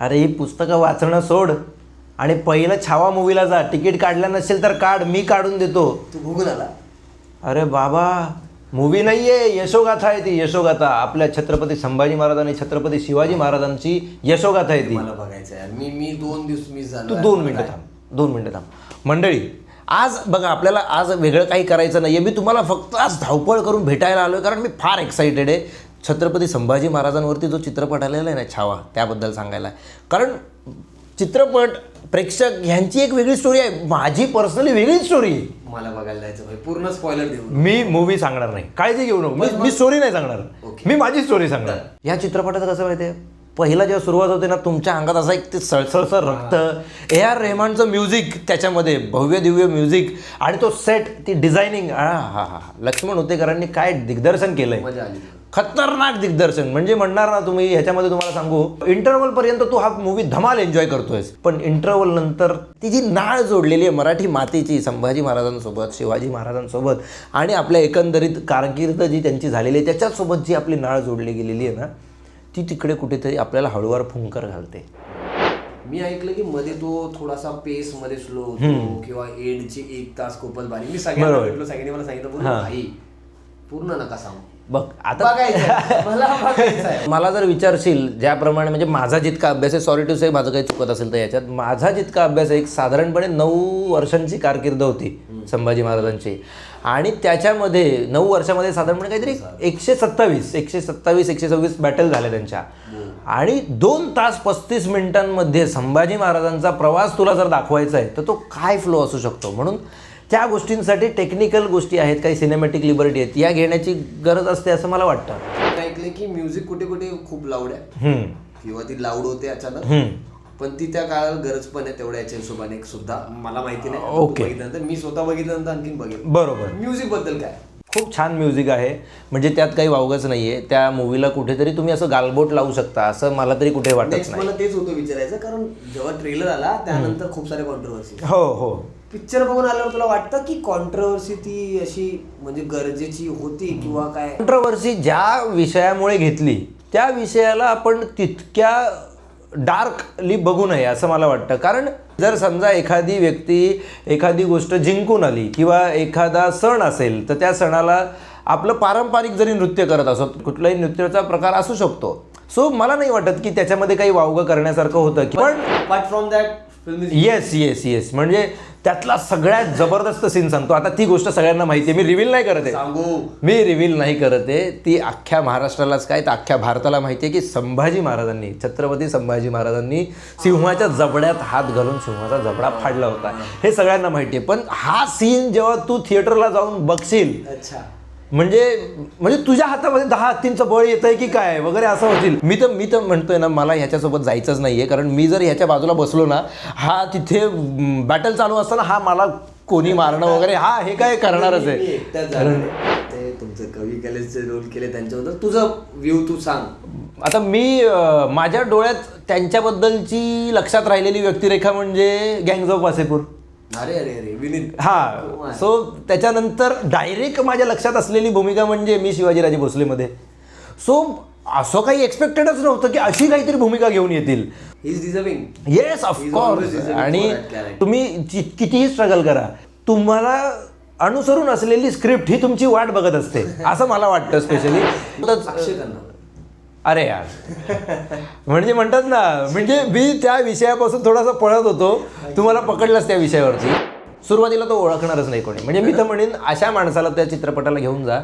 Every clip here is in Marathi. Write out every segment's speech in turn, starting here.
अरे ही पुस्तकं वाचणं सोड. आणि पहिलं छावा मूवीला जा. तिकीट काढलं नसेल तर काढ. मी काढून देतो. तू बघून आला. अरे बाबा मूवी नाही आहे यशोगाथा आहे ती. यशोगाथा. आपल्या छत्रपती संभाजी महाराज आणि छत्रपती शिवाजी महाराजांची यशोगाथा आहे ती. मला बघायचं आहे. मी मी दोन दिवस झालो तू दोन मिनटं थांब. दोन मिनटं थांब. मंडळी आज बघा आपल्याला आज वेगळं काही करायचं नाही आहे मी तुम्हाला फक्त आज धावपळ करून भेटायला आलो आहे कारण मी फार एक्साइटेड आहे. छत्रपती संभाजी महाराजांवरती जो चित्रपट आलेला आहे ना छावा त्याबद्दल सांगायला. कारण चित्रपट प्रेक्षक ह्यांची एक वेगळी स्टोरी आहे. माझी पर्सनली वेगळी स्टोरी आहे. मला बघायला जायचं भाई पूर्ण स्पॉइलर देऊ मी मूवी सांगणार नाही. काळजी घेऊ नको. मी मी स्टोरी नाही सांगणार. मी माझी स्टोरी सांगणार. या चित्रपटाचं कसं माहिती आहे पहिला जेव्हा सुरुवात होते ना तुमच्या अंगात असा एक ते सळसळसळ रक्त ए आर रेहमानचं म्युझिक त्याच्यामध्ये भव्य दिव्य म्युझिक आणि तो सेट ती डिझायनिंग हा हा हा लक्ष्मण होतेकरांनी काय दिग्दर्शन केलंय? खतरनाक दिग्दर्शन. म्हणजे म्हणणार ना तुम्ही ह्याच्यामध्ये तुम्हाला सांगू इंटरवल पर्यंत तू हा मूवी धमाल एन्जॉय करतोयस. पण इंटरवल नंतर ती जी नाळ जोडलेली आहे मराठी मातीची संभाजी महाराजांसोबत शिवाजी महाराजांसोबत आणि आपल्या एकंदरीत कारकीर्द जी त्यांची झालेली आहे त्याच्यासोबत जी आपली नाळ जोडली गेलेली आहे ना ती तिकडे कुठेतरी आपल्याला हळूवार फुंकर घालते. मी ऐकलं की मध्ये तो थोडासा पेस मध्ये स्लो होतो किंवा एडचे एक तास खूपच भारी. मी सगळ्यांना. भेटलो सगळ्यांनी मला सांगितलं पूर्ण नका सांगू. बघ आता बघायचं मला बघायचं आहे मला जर विचारशील ज्याप्रमाणे म्हणजे माझा जितका अभ्यास आहे सॉरी टू से माझं काही चुकत असेल तर याच्यात. माझा जितका अभ्यास आहे एक साधारणपणे नऊ वर्षांची कारकीर्द होती संभाजी महाराजांची. आणि त्याच्यामध्ये नऊ वर्षामध्ये साधारणपणे काहीतरी एकशे सत्तावीस एकशे सत्तावीस एकशे सव्वीस बॅटल झाल्या त्यांच्या. आणि दोन तास पस्तीस मिनिटांमध्ये संभाजी महाराजांचा प्रवास तुला जर दाखवायचा आहे तर तो काय फ्लो असू शकतो? म्हणून त्या गोष्टींसाठी टेक्निकल गोष्टी आहेत काही सिनेमॅटिक लिबर्टी आहेत. या घेण्याची गरज असते असं मला वाटतं. ऐकले की म्युझिक कुठे कुठे खूप लाऊड आहे. किंवा ती लाऊड होते अचानक. पण ती त्या काळाला गरज पण आहे तेवढ्या याच्या हिशोबाने सुद्धा. मला माहिती नाही. ओके. बघितल्यानंतर मी स्वतः बघितल्यानंतर आणखीन बघेल. बरोबर. म्युझिकबद्दल काय? खूप छान म्युझिक आहे. म्हणजे त्यात काही वावगच नाही आहे त्या मूवीला कुठेतरी तुम्ही असं गालबोट लावू शकता. असं मला तरी कुठे वाटत नाही. मला तेच होतं विचारायचं. कारण जेव्हा ट्रेलर आला त्यानंतर खूप सारे कॉन्ट्रोवर्सी हो हो. पिक्चर बघून आल्यावर तुला वाटतं की कॉन्ट्रोवर्सी ती अशी म्हणजे गरजेची होती किंवा काय? कॉन्ट्रोवर्सी ज्या विषयामुळे घेतली त्या विषयाला आपण तितक्या डार्कली बघू नये असं मला वाटतं. कारण जर समजा एखादी व्यक्ती एखादी गोष्ट जिंकून आली किंवा एखादा सण असेल तर त्या सणाला आपलं पारंपरिक जरी नृत्य करत असत कुठलाही नृत्याचा प्रकार असू शकतो. सो मला नाही वाटत की त्याच्यामध्ये काही वावगं करण्यासारखं होतं. की- पण from that yes yes yes म्हणजे त्यातला सगळ्यात जबरदस्त सीन सांगतो. आता ती गोष्ट सगळ्यांना माहिती आहे मी रिव्हील नाही करत आहे. सांगू. मी रिव्हील नाही करत आहे. ती अख्ख्या महाराष्ट्रालाच काय तर अख्ख्या भारताला माहिती आहे की संभाजी महाराजांनी छत्रपती संभाजी महाराजांनी सिंहाच्या जबड्यात हात घालून सिंहाचा जबडा फाडला होता. हे सगळ्यांना माहिती आहे पण हा सीन जेव्हा तू थिएटरला जाऊन बघशील अच्छा. म्हणजे म्हणजे तुझ्या हातामध्ये दहा हत्तींचं बळ येत आहे की काय? वगैरे असं होतील. मी तर मी तर म्हणतोय ना मला ह्याच्यासोबत जायचंच नाहीये. कारण मी जर ह्याच्या बाजूला बसलो ना हा तिथे बॅटल चालू असताना हा मला कोणी मारणं वगैरे हा हे काय करणारच आहे. आहे. ते तुमचे कवी कलेचे रोल केले त्यांच्याबद्दल. तुझं व्ह्यू तू सांग. आता मी माझ्या डोळ्यात त्यांच्याबद्दलची लक्षात राहिलेली व्यक्तिरेखा म्हणजे गँग्ज ऑफ वासेपूर. अरे अरे अरे विनीत. हा सो त्याच्यानंतर डायरेक्ट माझ्या लक्षात असलेली भूमिका म्हणजे मी शिवाजीराजे भोसलेमध्ये. सो असं काही एक्सपेक्टेडच नव्हतं की अशी काहीतरी भूमिका घेऊन येतील. इज डिझर्विंग येस ऑफकोर्स आणि. तुम्ही कितीही स्ट्रगल करा तुम्हाला अनुसरून असलेली स्क्रिप्ट ही तुमची वाट बघत असते असं मला वाटतं स्पेशली अरे यार. म्हणजे म्हणतात ना म्हणजे मी त्या विषयापासून थोडासा पळत होतो. तुम्हाला पकडलंच त्या विषयावरती. सुरुवातीला तो ओळखणारच नाही कोणी. म्हणजे मी तर म्हणेन अशा माणसाला त्या चित्रपटाला घेऊन जा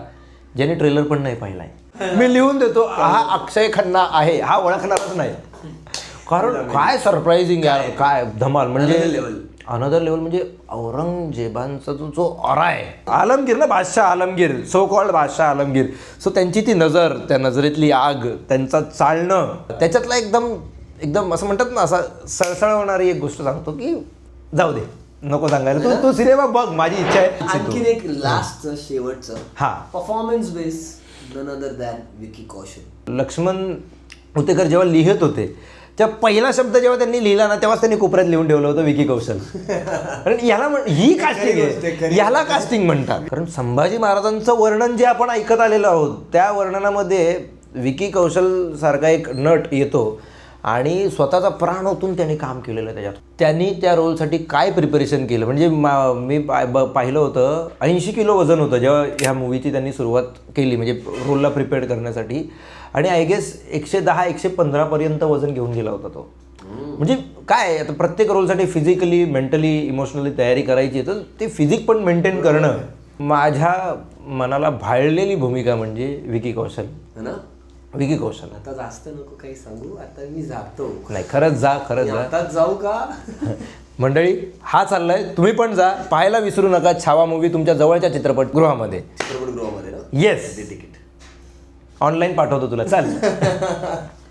ज्याने ट्रेलर पण नाही पाहिलाय. मी लिहून देतो हा अक्षय खन्ना आहे हा ओळखणारच नाही. कारण काय सरप्राइझिंग यार काय धमाल. म्हणजे अनदर लेवल म्हणजे औरंगजेबांचा जो जो ऑरा आहे. आलमगीर ना बादशाह आलमगीर सो कॉल्ड बादशाह आलमगीर. सो त्यांची ती नजर त्या नजरेतली आग त्यांचा चालणं. त्याच्यातला एकदम एकदम असं म्हणतात ना असा सळसळवणारी एक गोष्ट सांगतो की जाऊ दे नको सांगायला. तू तू सिनेमा बघ माझी इच्छा आहे. आणखीन एक लास्ट शेवटचं. हा. Performance base none other than Vicky Kaushal Laxman Utekar जेव्हा लिहित होते तेव्हा पहिला शब्द जेव्हा त्यांनी लिहिला ना तेव्हाच त्यांनी कोपऱ्यात लिहून ठेवलं होतं विकी कौशल. कारण याला म्हण ही कास्टिंग आहे. याला कास्टिंग म्हणतात. कारण संभाजी महाराजांचं वर्णन जे आपण ऐकत आलेलो आहोत त्या वर्णनामध्ये विकी कौशल सारखा एक नट येतो आणि स्वतःचा प्राण ओतून त्यांनी काम केलेलं त्याच्यात. त्यांनी त्या रोलसाठी काय प्रिपरेशन केलं? म्हणजे मा- मी पाहिलं होतं ऐंशी किलो वजन होतं जेव्हा ह्या मूवीची त्यांनी सुरुवात केली म्हणजे रोलला प्रिपेअर करण्यासाठी. आणि आय गेस एकशे दहा एकशे पंधरापर्यंत वजन घेऊन गेला होता तो. म्हणजे काय आता प्रत्येक रोलसाठी फिजिकली मेंटली इमोशनली तयारी करायची तर ते फिजिक पण मेंटेन करणं माझ्या मनाला भाळलेली भूमिका म्हणजे विकी कौशल. है ना? विकी कौशल. आता जास्त नको काही सांगू आता मी जातो नाही खरंच जा खरंच जा. जाऊ का? मंडळी हा चाललाय तुम्ही पण जा. पाहायला विसरू नका छावा मूवी तुमच्या जवळच्या चित्रपटगृहामध्ये. चित्रपटगृहामध्ये येस तिकीट ऑनलाईन पाठवतो तुला. चाल.